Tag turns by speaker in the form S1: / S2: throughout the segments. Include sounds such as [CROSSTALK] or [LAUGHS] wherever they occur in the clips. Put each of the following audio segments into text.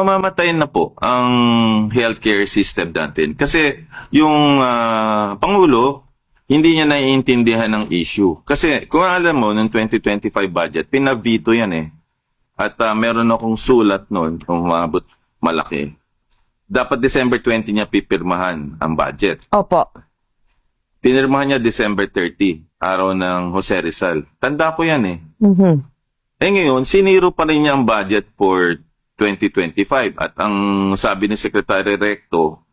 S1: Mamamatay na po ang healthcare system natin. Kasi yung ah, Pangulo, hindi niya naiintindihan ng issue. Kasi kung alam mo, ng 2025 budget, pinavito yan eh. At ah, meron akong sulat noon, kung umabot malaki. Dapat December 20 niya pipirmahan ang budget.
S2: Opo.
S1: Pinirmahan niya December 30, araw ng Jose Rizal. Tanda ko yan eh.
S2: Mhm.
S1: Eh ngayon, siniro pa rin niya ang budget for 2025. At ang sabi ni Secretary Recto,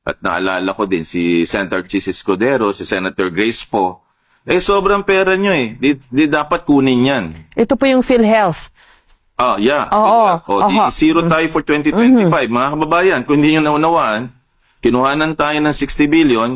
S1: at naalala ko din si Senator Chis Escudero, si Senator Grace po, eh sobrang pera nyo eh. Di, di dapat kunin yan.
S2: Ito po yung PhilHealth.
S1: Ah, yeah.
S2: Oo,
S1: O, di,
S2: aha. Mm-hmm.
S1: zero tayo for 2025. Mga kababayan, kung hindi nyo naunawaan, kinuhanan tayo ng 60 billion,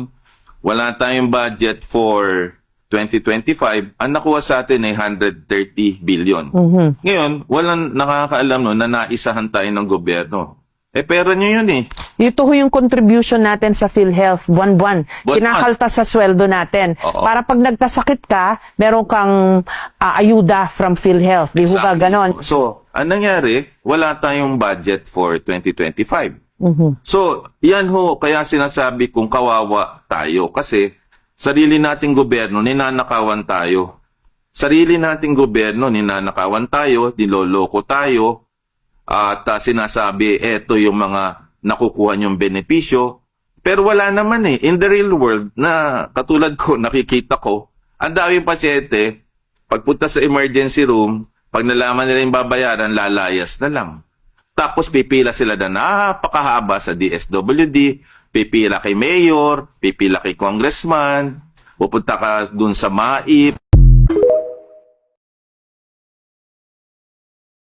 S1: wala tayong budget for 2025, ang nakuha sa atin ay 130 billion.
S2: Mm-hmm.
S1: Ngayon, walang nakakaalam no, na naisahan tayo ng gobyerno. Eh, pera nyo yun eh.
S2: Ito ho yung contribution natin sa PhilHealth, buwan-buwan. Kinakalta sa sweldo natin.
S1: Oo.
S2: Para pag nagkasakit ka, meron kang ah, ayuda from PhilHealth. Di ho ba
S1: Exactly.
S2: ganon?
S1: So, ang nangyari, wala tayong budget for 2025.
S2: Mhm.
S1: So, yan ho, kaya sinasabi kong kawawa tayo kasi sarili nating gobyerno, ninanakawan tayo. Sarili nating gobyerno, ninanakawan tayo, niloloko tayo, at ah, sinasabi, eto yung mga nakukuha niyong benepisyo. Pero wala naman eh. In the real world, na katulad ko, [LAUGHS] nakikita ko, ang daming pasyente, pagpunta sa emergency room, pag nalaman nila yung babayaran, lalayas na lang. Tapos pipila sila na napakahaba sa DSWD, pipila kay mayor, pipila kay congressman, pupunta ka dun sa MAIP,